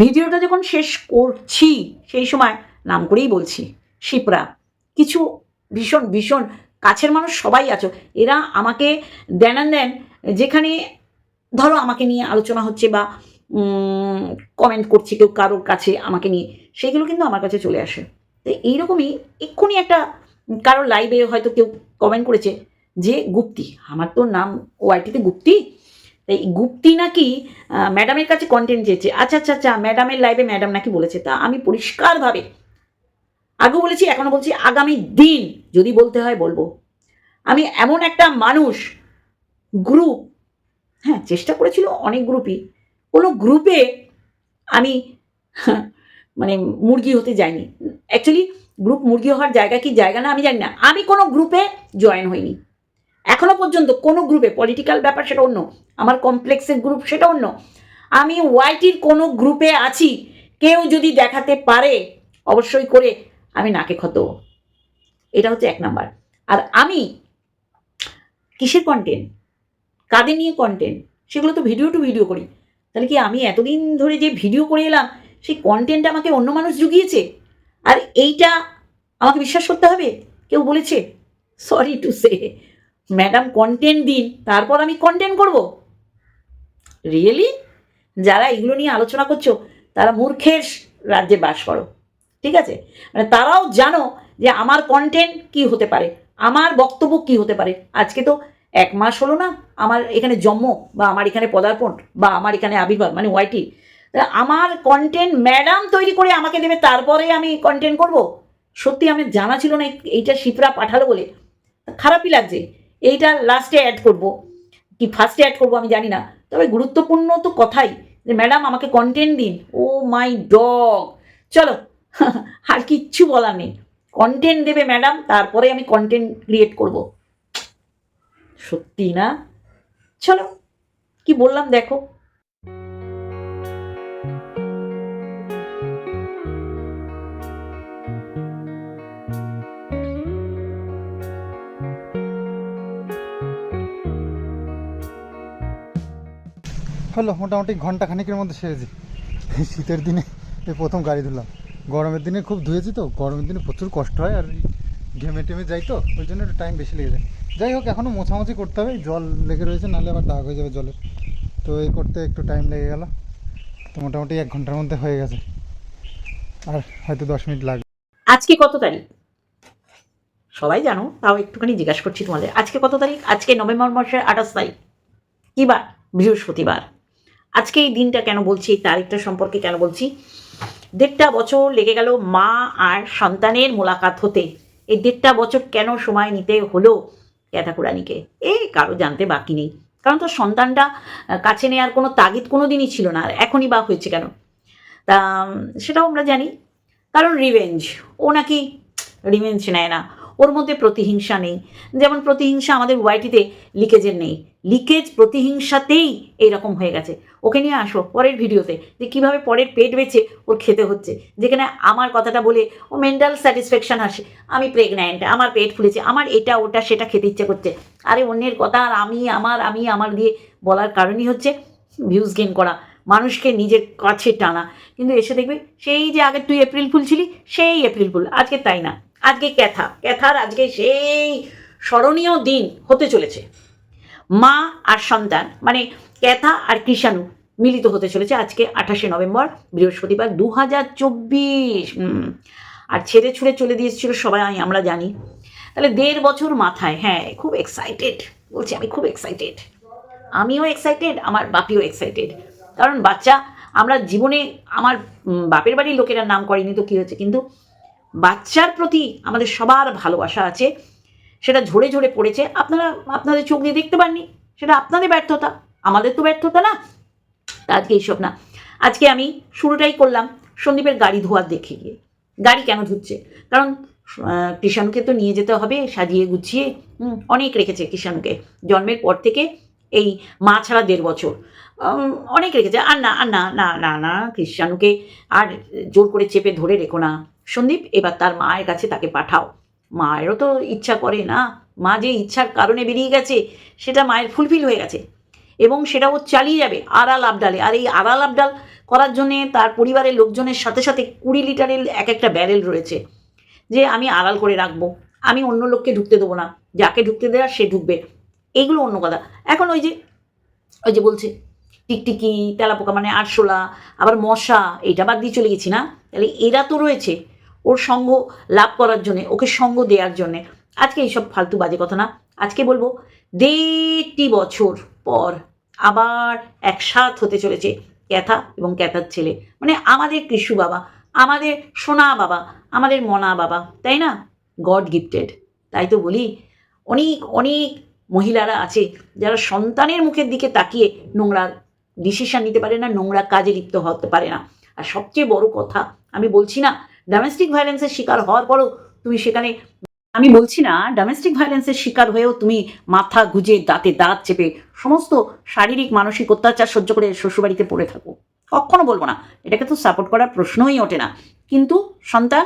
ভিডিওটা যখন শেষ করছি, সেই সময় নাম করেই বলছি, শিপ্রা, কিছু ভীষণ ভীষণ কাছের মানুষ সবাই আছো। এরা আমাকে দেনান দেন যেখানে, ধরো আমাকে নিয়ে আলোচনা হচ্ছে বা কমেন্ট করছে কেউ কারোর কাছে আমাকে নিয়ে, সেগুলো কিন্তু আমার কাছে চলে আসে। তো এইরকমই এক্ষুনি একটা কারোর লাইভে হয়তো কেউ কমেন্ট করেছে যে গুপ্তি, আমার তো নাম ওআইটিতে গুপ্তি তাই গুপ্তি নাকি ম্যাডামের কাছে কন্টেন্ট চেয়েছে। আচ্ছা আচ্ছা আচ্ছা ম্যাডামের লাইভে ম্যাডাম নাকি বলেছে, তা আমি পরিষ্কারভাবে আগেও বলেছি এখনও বলছি, আগামী দিন যদি বলতে হয় বলব। আমি এমন একটা মানুষ গ্রুপ হ্যাঁ চেষ্টা করেছিল অনেক গ্রুপই কোনো গ্রুপে আমি মানে মুরগি হতে যাইনি। অ্যাকচুয়ালি গ্রুপ মুরগি হওয়ার জায়গা কি জায়গা না, আমি জানি না। আমি কোনো গ্রুপে জয়েন হইনি। এখনও পর্যন্ত কোনো গ্রুপে পলিটিক্যাল ব্যাপার সেটা অন্য, আমার কমপ্লেক্সের গ্রুপ সেটা অন্য। আমি ওয়াইটির কোনো গ্রুপে আছি, কেউ যদি দেখাতে পারে অবশ্যই করে আমি নাকে ক্ষত। এটা হচ্ছে এক নাম্বার। আর আমি কিসের কন্টেন্ট কাদের নিয়ে কন্টেন্ট সেগুলো তো ভিডিও টু ভিডিও করি। তাহলে কি আমি এতদিন ধরে যে ভিডিও করে এলাম, সেই কন্টেন্ট আমাকে অন্য মানুষ জুগিয়েছে? আর এইটা আমাকে বিশ্বাস করতে হবে? কেউ বলেছে? Sorry to say madam content দিন, তারপর আমি কন্টেন্ট করব? রিয়েলি যারা এগুলো নিয়ে আলোচনা করছ, তারা মূর্খের রাজ্যে বাস করো, ঠিক আছে? মানে তারাও জানো যে আমার কন্টেন্ট কি হতে পারে, আমার বক্তব্য কি হতে পারে। আজকে তো এক মাস হলো না, আমার এখানে জন্ম, বা আমার এখানে পদার্পণ, বা আমার এখানে আবির্ভাব মানে ওয়াইটি আমার কন্টেন্ট ম্যাডাম তৈরি করে আমাকে দেবে, তারপরে আমি কন্টেন্ট করব? সত্যি আমি জানা ছিল না, এইটা শিপরা পাঠালো বলে। খারাপই লাগছে। এইটা লাস্টে অ্যাড করব। কি ফার্স্টে অ্যাড করব আমি জানি না। তবে গুরুত্বপূর্ণ তো কথাই যে ম্যাডাম আমাকে কন্টেন্ট দিন। ও মাই ডগ চলো, আর কিচ্ছু বলার নেই। কন্টেন্ট দেবে ম্যাডাম তারপরে আমি কন্টেন্ট ক্রিয়েট করব। সত্যি না? চলো, কি বললাম দেখো। হলো, মোটামুটি ঘণ্টা খানিকের মধ্যে সেরেছি। শীতের দিনে এই প্রথম গাড়ি ধুলাম গরমের দিনে খুব ধুয়েছি তো, গরমের দিনে প্রচুর কষ্ট হয় আর ঘেমে টেমে যাই তো, ওই জন্য একটু টাইম বেশি লেগে যায়। যাই হোক এখনও মোছামুছি করতে হবে, জল লেগে রয়েছে, নাহলে আবার দাগ হয়ে যাবে জলের। তো এই করতে একটু টাইম লেগে গেল। তো মোটামুটি এক ঘণ্টার মধ্যে হয়ে গেছে। আর হয়তো দশ মিনিট লাগবে। আজকে কত তারিখ? সবাই জানো, তাও একটুখানি জিজ্ঞাসা করছি তোমাদের। আজকে কত তারিখ? আজকে নভেম্বর মাসের আঠাশ তারিখ। কী বার বৃহস্পতিবার। আজকে এই দিনটা কেন বলছি এই তারিখটা সম্পর্কে কেন বলছি? দেড়টা বছর লেগে গেল মা আর সন্তানের মোলাকাত হতে। এই দেড়টা বছর কেন সময় নিতে হলো ক্যাথাকুরানিকে? এই কারও জানতে বাকি নেই। কারণ তো সন্তানটা কাছে নেওয়ার কোনো তাগিদ কোনো দিনই ছিল না, আর এখনই বা হয়েছে কেন? তা সেটাও আমরা জানি। কারণ রিভেঞ্জ ও নাকি রিভেঞ্জ নেয় না। ওর মধ্যে প্রতিহিংসা নেই। যেমন প্রতিহিংসা আমাদের ওয়াইটিতে লিকেজের নেই। লিকেজ প্রতিহিংসাতেই এইরকম হয়ে গেছে। ওকে নিয়ে আসো পরের ভিডিওতে যে কীভাবে পরের পেট বেছে ওর খেতে হচ্ছে। যেখানে আমার কথাটা বলে ও মেন্টাল স্যাটিসফ্যাকশান আসে আমি প্রেগন্যান্ট আমার পেট ফুলেছে, আমার এটা, ওটা, সেটা খেতে ইচ্ছে করছে। আরে অন্যের কথা আর আমি, আমার আমি, আমার দিয়ে বলার কারণই হচ্ছে ভিউজ গেন করা, মানুষকে নিজের কাছে টানা। কিন্তু এসে দেখবে সেই যে আগে তুই এপ্রিল ফুল ছিলি, সেই এপ্রিল ফুল, আজকে তাই না। আজকে ক্যাথা, ক্যাথার আজকে সেই স্মরণীয় দিন হতে চলেছে। মা আর সন্তান মানে ক্যাথা আর কৃষাণু মিলিত হতে চলেছে আজকে আঠাশে নভেম্বর, বৃহস্পতিবার দু হাজার চব্বিশ আর ছেড়ে ছুড়ে চলে দিয়েছিল সবাই, আমরা জানি। তাহলে দেড় বছর মাথায় হ্যাঁ খুব এক্সাইটেড বলছি আমি খুব এক্সাইটেড আমিও এক্সাইটেড আমার বাপিও এক্সাইটেড কারণ বাচ্চা, আমরা জীবনে, আমার বাপের বাড়ির লোকেরা নাম করেনি তো কী হচ্ছে কিন্তু বাচ্চার প্রতি আমাদের সবার ভালোবাসা আছে। সেটা ঝরে ঝরে পড়েছে, আপনারা আপনাদের চোখ দিয়ে দেখতে পাননি, সেটা আপনাদের ব্যর্থতা, আমাদের তো ব্যর্থতা না, আজকে এইসব না। আজকে আমি শুরুটাই করলাম সন্দীপের গাড়ি ধোয়ার দেখে গিয়ে। গাড়ি কেন ধুচ্ছে? কারণ কৃষাণুকে তো নিয়ে যেতে হবে, সাজিয়ে গুছিয়ে অনেক রেখেছে কৃষাণুকে। জন্মের পর থেকে এই মা ছাড়া দেড় বছর। অনেক রেখেছে, আর না আর না না না না, কৃষাণুকে আর জোর করে চেপে ধরে রেখো না। সন্দীপ, এবার তার মায়ের কাছে তাকে পাঠাও। মায়েরও তো ইচ্ছা করে না। মা যে ইচ্ছার কারণে বেরিয়ে গেছে, সেটা মায়ের ফুলফিল হয়ে গেছে। এবং সেটাও চালিয়ে যাবে আড়াল আবডালে। আর এই আড়াল আবডাল করার জন্যে তার পরিবারের লোকজনের সাথে সাথে কুড়ি লিটারের এক একটা ব্যারেল রয়েছে, যে আমি আড়াল করে রাখব। আমি অন্য লোককে ঢুকতে দেবো না। যাকে ঢুকতে দেওয়া সে ঢুকবে। এইগুলো অন্য কথা। এখন ওই যে ওই যে বলছে, টিকটিকি, তেলাপোকা মানে আরশোলা, আবার মশা এটা বাদ দিয়ে চলে গেছি না? তাহলে এরা তো রয়েছে। ওর সঙ্গ লাভ করার জন্যে, ওকে সঙ্গ দেওয়ার জন্যে। আজকে এইসব ফালতু বাজে কথা না। আজকে বলব, দেড়টি বছর পর আবার একসাথ হতে চলেছে ক্যাথা এবং ক্যাথার ছেলে। মানে আমাদের কৃষু বাবা, আমাদের সোনা বাবা, আমাদের মনা বাবা, তাই না? God gifted. তাই তো বলি, অনেক অনেক মহিলারা আছে যারা সন্তানের মুখের দিকে তাকিয়ে নোংরা ডিসিশন নিতে পারে না, নোংরা কাজে লিপ্ত হতে পারে না। আর সবচেয়ে বড় কথা আমি বলছি না ডোমেস্টিক ভায়োলেন্সের শিকার হওয়ার পরও তুমি সেখানে, আমি বলছি না ডোমেস্টিক ভায়োলেন্সের শিকার হয়েও তুমি মাথা গুজে দাঁতে দাঁত চেপে সমস্ত শারীরিক, মানসিক অত্যাচার সহ্য করে শ্বশুরবাড়িতে পড়ে থাকো। কখনো বলব না, এটাকে তো সাপোর্ট করার প্রশ্নই ওঠে না। কিন্তু সন্তান,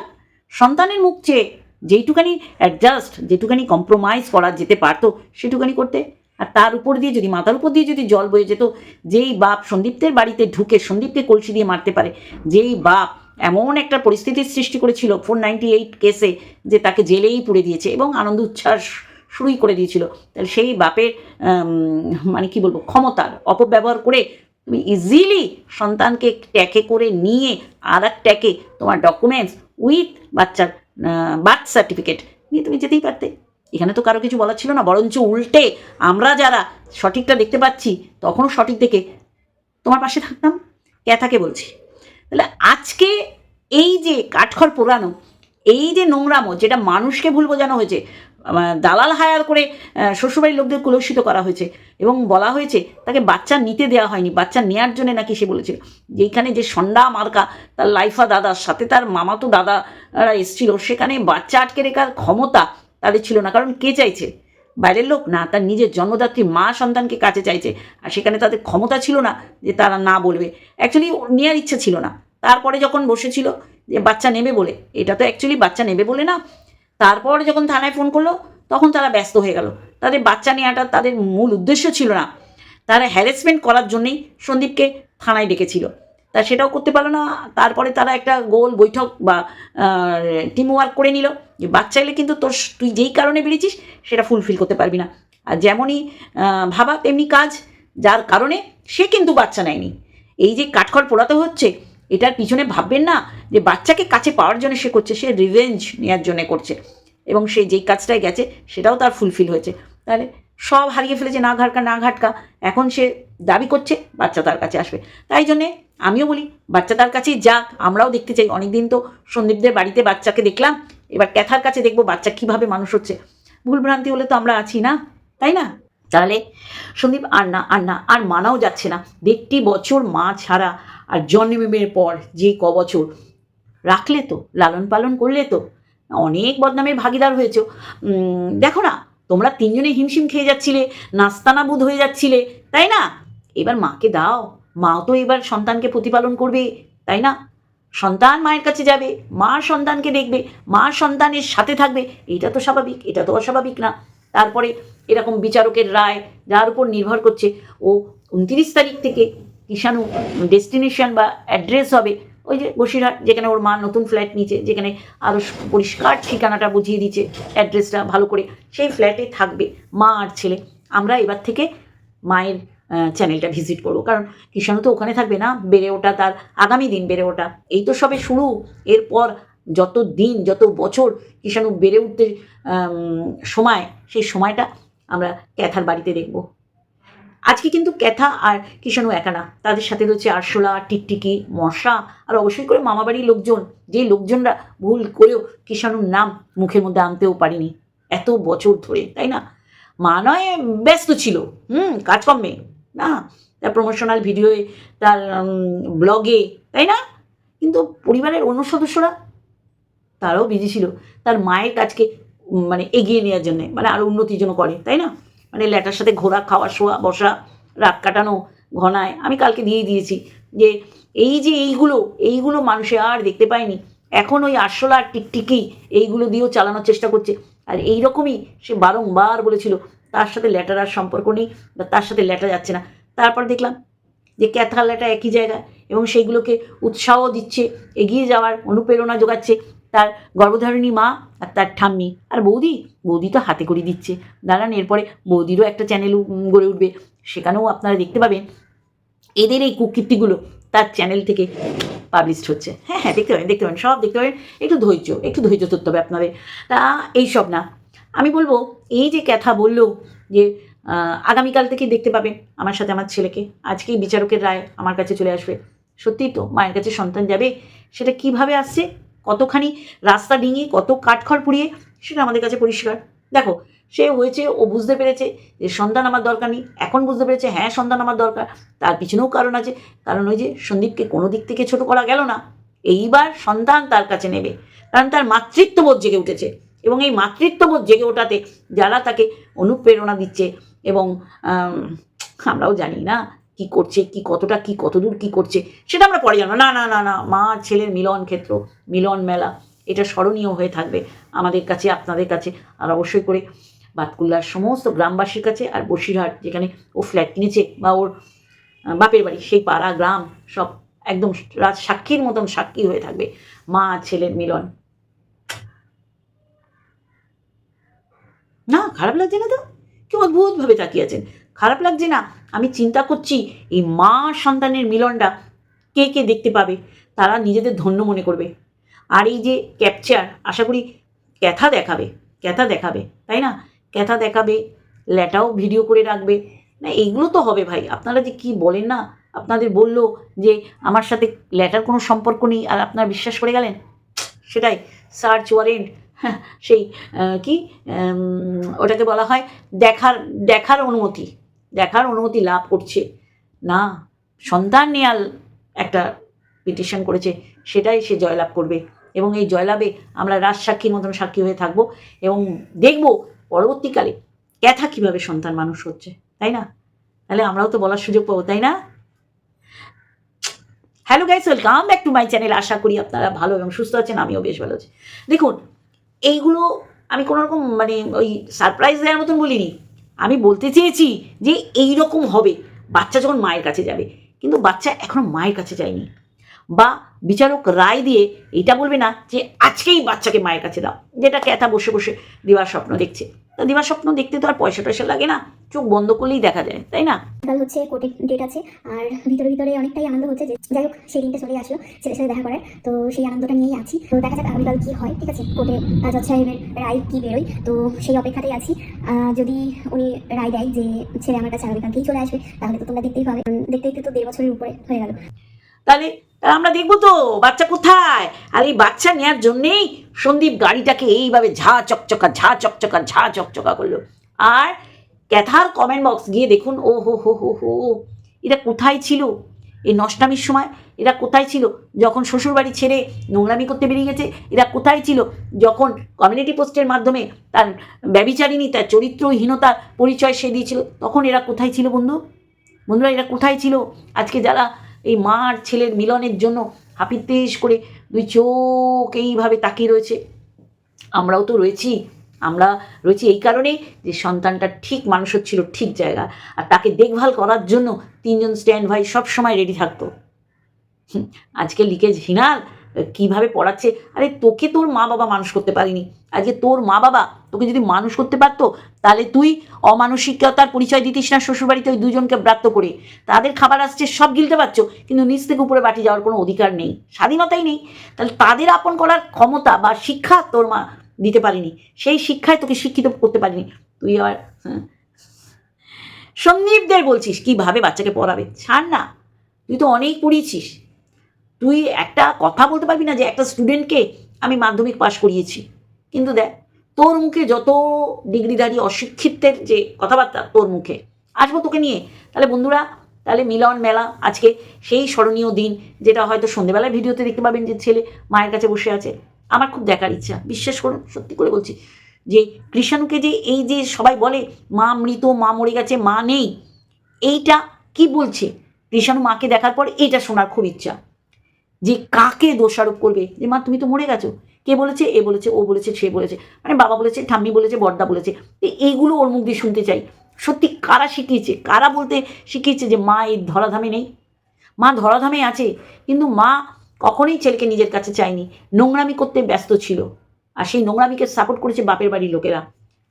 সন্তানের মুখ চেয়ে যেইটুকানি অ্যাডজাস্ট যেটুকানি কম্প্রোমাইজ করা যেতে পারতো, সেটুকানি করতে। আর তার উপর দিয়ে যদি, মাথার উপর দিয়ে যদি জল বয়ে যেত, যেই বাপ সন্দীপ্তের বাড়িতে ঢুকে সন্দীপকে কলসি দিয়ে মারতে পারে, যেই বাপ এমন একটা পরিস্থিতির সৃষ্টি করেছিল ফোর নাইনটি এইট কেসে যে তাকে জেলেই পুড়ে দিয়েছে এবং আনন্দ উচ্ছ্বাস শুরুই করে দিয়েছিল। তাহলে সেই বাপের মানে কি বলব, ক্ষমতার অপব্যবহার করে তুমি ইজিলি সন্তানকে ট্যাকে করে নিয়ে আর এক ট্যাকে তোমার ডকুমেন্টস উইথ বাচ্চার বার্থ সার্টিফিকেট নিয়ে তুমি যেতেই পারতে। এখানে তো কারও কিছু বলার ছিল না, বরঞ্চ উল্টে আমরা যারা সঠিকটা দেখতে পাচ্ছি, তখনও সঠিক দেখে তোমার পাশে থাকতাম। ক্যাথাকে বলছি। তাহলে আজকে এই যে কাঠখড় পোড়ানো, এই যে নোংরামো, যেটা মানুষকে ভুল বোঝানো হয়েছে দালাল হায়ার করে শ্বশুরবাড়ির লোকদের কুলসিত করা হয়েছে এবং বলা হয়েছে তাকে বাচ্চা নিতে দেওয়া হয়নি, বাচ্চা নেওয়ার জন্য নাকি সে বলেছিল। যেখানে যে সন্ডা মার্কা, তার লাইফা দাদার সাথে তার মামাতো দাদারা এসেছিল, সেখানে বাচ্চা আটকে রেখার ক্ষমতা তাদের ছিল না, কারণ কে চাইছে? বাইরের লোক? না, তার নিজের জন্মদাত্রী মা সন্তানকে কাছে চাইছে। আর সেখানে তাদের ক্ষমতা ছিল না যে তারা না বলবে। অ্যাকচুয়ালি নেওয়ার ইচ্ছা ছিল না। তারপরে যখন বসেছিল যে বাচ্চা নেবে বলে, এটা তো অ্যাকচুয়ালি বাচ্চা নেবে বলে না। তারপরে যখন থানায় ফোন করল, তখন তারা ব্যস্ত হয়ে গেল। তাদের বাচ্চা নেওয়াটা তাদের মূল উদ্দেশ্য ছিল না। তারা হ্যারাসমেন্ট করার জন্যেই সন্দীপকে থানায় ডেকেছিল। তা সেটাও করতে পারল না। তারপরে তারা একটা গোল বৈঠক বা টিম ওয়ার্ক করে নিল। যে বাচ্চা এলে কিন্তু তোর তুই যেই কারণে বেরিয়েছিস, সেটা ফুলফিল করতে পারবি না। আর যেমনই ভাবা, তেমনি কাজ। যার কারণে সে কিন্তু বাচ্চা নেয়নি। এই যে কাঠখড় পোড়াতে হচ্ছে, এটার পিছনে ভাববেন না যে বাচ্চাকে কাছে পাওয়ার জন্য সে করছে, সে রিভেঞ্জ নেওয়ার জন্য করছে। এবং সে যেই কাজটায় গেছে, সেটাও তার ফুলফিল হয়েছে। তাহলে সব হারিয়ে ফেলেছে, না ঘাটকা না ঘাটকা। এখন সে দাবি করছে, বাচ্চা তার কাছে আসবে। তাই জন্যে আমিও বলি, বাচ্চা তার কাছেই যাক, আমরাও দেখতে চাই। অনেকদিন তো সন্দীপদের বাড়িতে বাচ্চাকে দেখলাম, এবার ক্যাথার কাছে দেখব বাচ্চা কীভাবে মানুষ হচ্ছে। ভুলভ্রান্তি হলে তো আমরা আছি না, তাই না? তাহলে সন্দীপ, আর না আর না, আর মানাও যাচ্ছে না। দেখটি বছর মা ছাড়া, আর জন্মের পর যে ক বছর। রাখলে তো লালন পালন করলে তো, অনেক বদনামের ভাগিদার হয়েছে। দেখো না তোমরা তিনজনে হিমশিম খেয়ে যাচ্ছিলে নাস্তানাবুদ হয়ে যাচ্ছিলে, তাই না? এবার মাকে দাও। মাও তো এবার সন্তানকে প্রতিপালন করবে, তাই না? সন্তান মায়ের কাছে যাবে, মা সন্তানকে দেখবে, মা সন্তানের সাথে থাকবে, এটা তো স্বাভাবিক, এটা তো অস্বাভাবিক না। তারপরে এরকম বিচারকের রায় যার উপর নির্ভর করছে, ও উনত্রিশ তারিখ থেকে কিষাণু ডেস্টিনেশন বা অ্যাড্রেস হবে ওই যে বসিরহাট যেখানে ওর মা নতুন ফ্ল্যাট নিচে যেখানে আরও পরিষ্কার ঠিকানাটা বুঝিয়ে দিচ্ছে অ্যাড্রেসটা ভালো করে, সেই ফ্ল্যাটে থাকবে মা আর ছেলে। আমরা এবার থেকে মায়ের চ্যানেলটা ভিজিট করব। কারণ কিষাণু তো ওখানে থাকবে না, বেড়ে ওঠা তার আগামী দিন বেড়ে ওঠা। এই তো সবে শুরু। এরপর যত দিন, যত বছর কিষাণু বেড়ে উঠতে সময়, সেই সময়টা আমরা ক্যাথার বাড়িতে দেখব। আজকে কিন্তু ক্যাথা আর কিষাণু একা না। তাদের সাথে রয়েছে আরশোলা, টিকটিকি, মশা আর অবশ্যই করে মামাবাড়ির লোকজন। যে লোকজনরা ভুল করেও কিষাণুর নাম মুখের মধ্যে আনতেও পারিনি। এত বছর ধরে, তাই না? মা নয়, ব্যস্ত ছিল। হুম, কাজকর্মে। না, তার প্রমোশনাল ভিডিওয়ে তার ব্লগে তাই না? কিন্তু পরিবারের অন্য সদস্যরা, তারাও বিজি ছিল। তার মায়ের কাজকে মানে এগিয়ে নেওয়ার জন্যে মানে আরও উন্নতির জন্য করে, তাই না? মানে ল্যাটার সাথে ঘোরা খাওয়া, শোয়া, বসা, রাত কাটানো, ঘনায়, আমি কালকে দিয়ে দিয়েছি যে এই যে এইগুলো এইগুলো মানুষে আর দেখতে পায়নি। এখন ওই আরশোলা আর টিকটিকি এইগুলো দিয়েও চালানোর চেষ্টা করছে। আর এই রকমই সে বারংবার বলেছিল, তার সাথে ল্যাটার আর সম্পর্ক নেই বা তার সাথে ল্যাটা যাচ্ছে না। তারপর দেখলাম যে ক্যাথালাটা একই জায়গায় এবং সেইগুলোকে উৎসাহ দিচ্ছে, এগিয়ে যাওয়ার অনুপ্রেরণা যোগাচ্ছে। তার গর্ভধারণী মা আর তার ঠাম্মি। আর বৌদি? বৌদি তো হাতে করে দিচ্ছে। দাঁড়ান, এরপরে বৌদিরও একটা চ্যানেল গড়ে উঠবে। সেখানেও আপনারা দেখতে পাবেন এদের এই কুকীর্তিগুলো তার চ্যানেল থেকে পাবলিশড হচ্ছে। হ্যাঁ হ্যাঁ দেখতে পাবেন দেখতে পাবেন, সব দেখতে পাবেন। একটু ধৈর্য একটু ধৈর্য ধরতে হবে আপনাদের। তা এইসব না। আমি বলব, এই যে কথা বলল যে আগামীকাল থেকে দেখতে পাবেন আমার সাথে আমার ছেলেকে। আজকেই বিচারকের রায় আমার কাছে চলে আসবে। সত্যিই তো মায়ের কাছে সন্তান যাবে, সেটা কীভাবে আসছে? কতখানি রাস্তা ডিঙিয়ে কত কাঠখড় পুড়িয়ে সেটা আমাদের কাছে পরিষ্কার। দেখো, সে হয়েছে, ও বুঝতে পেরেছে যে সন্তান আমার দরকার নেই। এখন বুঝতে পেরেছে হ্যাঁ সন্তান আমার দরকার। তার পিছনেও কারণ আছে। কারণ ওই যে সন্দীপকে কোনো দিক থেকে ছোট করা গেল না। এইবার সন্তান তার কাছে নেবে। কারণ তার মাতৃত্ববোধ জেগে উঠেছে। এবং এই মাতৃত্ববোধ জেগে ওঠাতে যারা তাকে অনুপ্রেরণা দিচ্ছে এবং আমরাও জানি না কি করছে, কি কতটা, কি কতদূর, কি করছে, সেটা আমরা পরে জানব। না না না না, মা ছেলের মিলন ক্ষেত্র, মিলন মেলা, এটা স্মরণীয় হয়ে থাকবে আমাদের কাছে, আপনাদের কাছে। আর অবশ্যই করে বাতকুল্লার সমস্ত গ্রামবাসীর কাছে আর বসিরহাট, যেখানে ও ফ্ল্যাট কিনেছে বা ওর বাপের বাড়ি, সেই পাড়া, গ্রাম, সব একদম রাজ সাক্ষীর মতন সাক্ষী হয়ে থাকবে মা ছেলের মিলন। না, খারাপ লাগছে না তো? কি অদ্ভুতভাবে তাকিয়ে আছেন? খারাপ লাগছে না? আমি চিন্তা করছি এই মা সন্তানের মিলনটা কে কে দেখতে পাবে? তারা নিজেদের ধন্য মনে করবে। আর এই যে ক্যাপচার আশা করি ক্যাথা দেখাবে ক্যাথা দেখাবে, তাই না? ক্যাথা দেখাবে, ল্যাটাও ভিডিও করে রাখবে। না, এইগুলো তো হবে ভাই। আপনারা যে কি বলেন না? আপনাদের বলল যে আমার সাথে ল্যাটার কোনো সম্পর্ক নেই আর আপনারা বিশ্বাস করে গেলেন? সেটাই সার্চ ওয়ারেন্ট সেই কি ওটাকে বলা হয় দেখার দেখার অনুমতি। দেখার অনুমতি লাভ করছে। না, সন্তান নেয়াল একটা পিটিশন করেছে, সেটাই সে জয়লাভ করবে। এবং এই জয়লাভে আমরা রাজ সাক্ষীর মতন সাক্ষী হয়ে থাকব এবং দেখব পরবর্তীকালে ক্যাথা কীভাবে সন্তান মানুষ হচ্ছে, তাই না? তাহলে আমরাও তো বলার সুযোগ পাবো, তাই না? Hello guys welcome back to my channel আশা করি আপনারা ভালো এবং সুস্থ আছেন, আমিও বেশ ভালো আছি। দেখুন, এইগুলো আমি কোনো রকম মানে ওই সারপ্রাইজ দেওয়ার মতন বলিনি। আমি বলতে চেয়েছি যে এই রকম হবে। বাচ্চা যখন মায়ের কাছে যাবে। কিন্তু বাচ্চা এখনও মায়ের কাছে যায়নি। বা বিচারক রায় দিয়ে এটা বলবে না যে আজকেই বাচ্চাকে মায়ের কাছে দাও। যেটা ক্যাথা বসে বসে দেওয়ার স্বপ্ন দেখছে। তা দিবার স্বপ্ন দেখতে তো আর পয়সা টয়সা লাগে না চোখ বন্ধ করলেই দেখা যায় তাই না? কাল হচ্ছে কোর্টের ডেট আছে আর ভিতরে ভিতরে অনেকটাই আনন্দ হচ্ছে যে যাই হোক সেই দিনটা চলে আসলো ছেলের সাথে দেখা করার তো সেই আনন্দটা নিয়েই আছি তো দেখা যাক আগামীকাল কী হয় ঠিক আছে? কোর্টে জজ সাহেবের রায় কী বেরোয় তো সেই অপেক্ষাতেই আছি। আহ, যদি উনি রায় দেয় যে ছেলে আমার কাছে আগামীকালকেই চলে আসবে তাহলে তো তোমরা দেখতেই পাবে দেখতে দেখতে তো দেড় বছরের উপরে হয়ে গেল। তাহলে তাহলে আমরা দেখব তো বাচ্চা কোথায়? আর এই বাচ্চা নেওয়ার জন্যেই সন্দীপ গাড়িটাকে এইভাবে ঝা চকচকা ঝা চকচকা ঝা চকচকা করল। আর ক্যাথার কমেন্ট বক্স গিয়ে দেখুন, ও হো হো হো হো এরা কোথায় ছিল? এই নষ্টামির সময় এরা কোথায় ছিল? যখন শ্বশুরবাড়ি ছেড়ে নোংরামি করতে বেরিয়ে গেছে, এরা কোথায় ছিল? যখন কমিউনিটি পোস্টের মাধ্যমে তার ব্যবিচারিণী, তার চরিত্রহীনতার পরিচয় সে দিয়েছিল, তখন এরা কোথায় ছিল বন্ধু? বন্ধুরা, এরা কোথায় ছিল? আজকে যারা এই মা আর ছেলের মিলনের জন্য হাপিতেশ করে দুই চোখ এইভাবে তাকিয়ে রয়েছে। আমরাও তো রয়েছি, আমরা রয়েছি এই কারণেই যে সন্তানটা ঠিক মানুষ ছিল ঠিক জায়গা, আর তাকে দেখভাল করার জন্য তিনজন স্ট্যান্ড ভাই সবসময় রেডি থাকতো। আজকে লিকেজ হিনাল কীভাবে পড়াচ্ছে? আরে তোকে তোর মা বাবা মানুষ করতে পারিনি। আজকে তোর মা বাবা তোকে যদি মানুষ করতে পারতো তাহলে তুই অমানসিকতার পরিচয় দিতিস না শ্বশুরবাড়িতে ওই দুজনকে ব্রাত্য করে। তাদের খাবার আসছে সব গিলতে পারছ কিন্তু নিচ থেকে উপরে বাটি যাওয়ার কোনো অধিকার নেই স্বাধীনতাই নেই। তাহলে তাদের আপন করার ক্ষমতা বা শিক্ষা তোর মা দিতে পারিনি। সেই শিক্ষায় তোকে শিক্ষিত করতে পারিনি। তুই আবার হ্যাঁ, সন্দীপদের বলছিস কীভাবে বাচ্চাকে পড়াবে? ছাড় না তুই তো অনেক পড়িয়েছিস। তুই একটা কথা বলতে পারবি না যে একটা স্টুডেন্টকে আমি মাধ্যমিক পাশ করিয়েছি। কিন্তু দেখ, তোর মুখে যত ডিগ্রিধারী অশিক্ষিতের যে কথাবার্তা তোর মুখে, আসব তোকে নিয়ে। তাহলে বন্ধুরা, তাহলে মিলন মেলা আজকে সেই স্মরণীয় দিন, যেটা হয়তো সন্ধেবেলায় ভিডিওতে দেখতে পাবেন যে ছেলে মায়ের কাছে বসে আছে। আমার খুব দেখার ইচ্ছা, বিশ্বাস করুন, সত্যি করে বলছি। যে কৃষাণুকে যে এই যে সবাই বলে, মা মৃত, মা মরে গেছে, মা নেই, এইটা কি বলছে? কৃষাণু মাকে দেখার পর এইটা শোনার খুব ইচ্ছা। যে কাকে দোষারোপ করবে? যে মা, তুমি তো মরে গেছো। কে বলেছে? এ বলেছে, ও বলেছে, সে বলেছে। মানে বাবা বলেছে, ঠাম্মি বলেছে বর্দা বলেছে। এইগুলো ওর মুখ দিয়ে শুনতে চাই। সত্যি কারা শিখিয়েছে? কারা বলতে শিখিয়েছে যে মা এই ধরাধামে নেই? মা ধরাধামে আছে, কিন্তু মা কখনোই ছেলেকে নিজের কাছে চায়নি। নোংরামি করতে ব্যস্ত ছিল। আর সেই নোংরামিকে সাপোর্ট করেছে বাপের বাড়ির লোকেরা।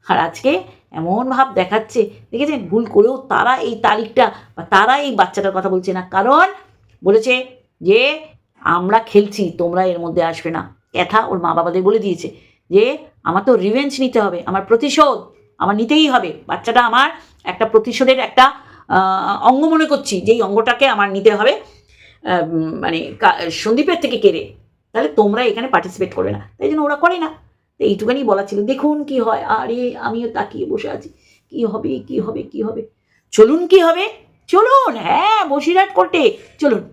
আর আজকে এমন ভাব দেখাচ্ছে, দেখেছেন? ভুল করেও তারা এই তারিখটা বা তারা এই বাচ্চাটার কথা বলছে না। কারণ বলেছে যে আমরা খেলছি, তোমরা এর মধ্যে আসবে না। ক্যাথা ওর মা বাবাদের বলে দিয়েছে যে, আমার তো রিভেঞ্জ নিতে হবে, আমার প্রতিশোধ, আমার নিতেই হবে। বাচ্চাটা আমার একটা প্রতিশোধের একটা অঙ্গ মনে করছি, যেই অঙ্গটাকে আমার নিতে হবে মানে সন্দীপের থেকে কেড়ে। তাহলে তোমরা এখানে পার্টিসিপেট করবে না। তাই জন্য ওরা করে না। তো এইটুখানি বলা ছিল। দেখুন কি হয়। আরে, আমিও তাকিয়ে বসে আছি। কি হবে কি হবে কি হবে? চলুন কি হবে? চলুন হ্যাঁ বসিরহাট কোর্টে। চলুন।